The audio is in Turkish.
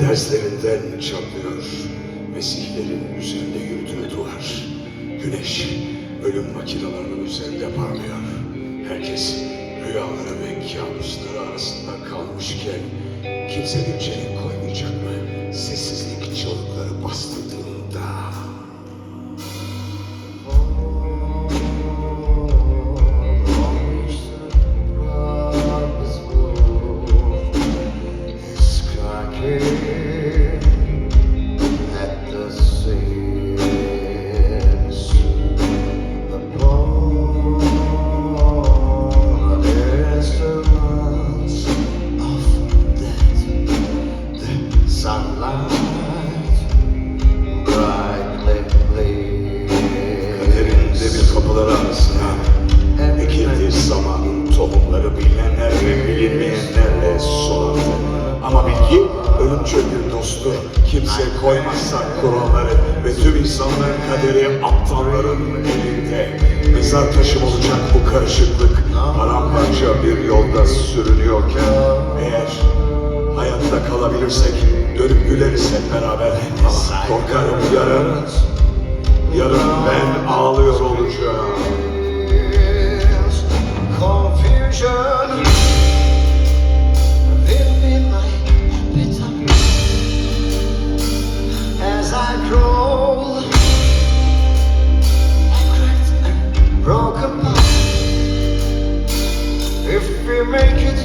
Derslerinden çatlıyor. Mesihlerin üzerinde yürüdüğü duvar. Güneş ölüm makinalarının üzerinde parlıyor. Herkes rüyaları ve kabusları arasında kalmışken kimse bir çelik koymayacak mı? Sessizlik çığlıkları bastırdığında. Sunlight brightly clear. Kaderin demir kapıları arasına ekildiği zamanın tohumları bilinenler ve bilinmeyenlerle sulandı. Ama bilgi ölümcül bir dosttur. Kimse koymazsa kuralları ve tüm insanların kaderi aptalların elinde. Mezar taşım olacak bu karışıklık. Paramparça bir yolda sürünüyorken eğer hayatta kalabilirsek dönüp güleriz hep beraber. Korkarım yarın Yarın ben ağlıyor olacağım. Confusion make it